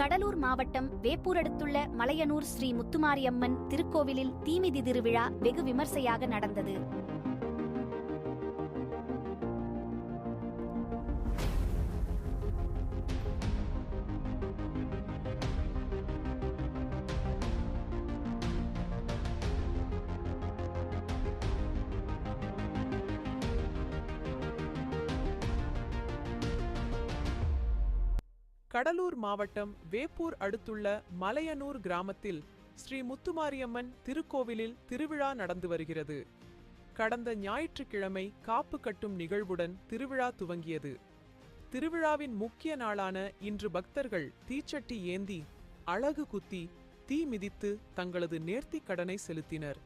கடலூர் மாவட்டம் வேப்பூர் அடுத்துள்ள மலையனூர் ஸ்ரீ முத்துமாரியம்மன் திருக்கோவிலில் தீமிதி திருவிழா வெகு விமர்சையாக நடந்தது. கடலூர் மாவட்டம் வேப்பூர் அடுத்துள்ள மலையனூர் கிராமத்தில் ஸ்ரீ முத்துமாரியம்மன் திருக்கோவிலில் திருவிழா நடந்து வருகிறது. கடந்த ஞாயிற்றுக்கிழமை காப்பு கட்டும் நிகழ்வுடன் திருவிழா துவங்கியது. திருவிழாவின் முக்கிய நாளான இன்று பக்தர்கள் தீச்சட்டி ஏந்தி அழகு குத்தி தீ மிதித்து தங்களது நேர்த்திக் கடனை செலுத்தினர்.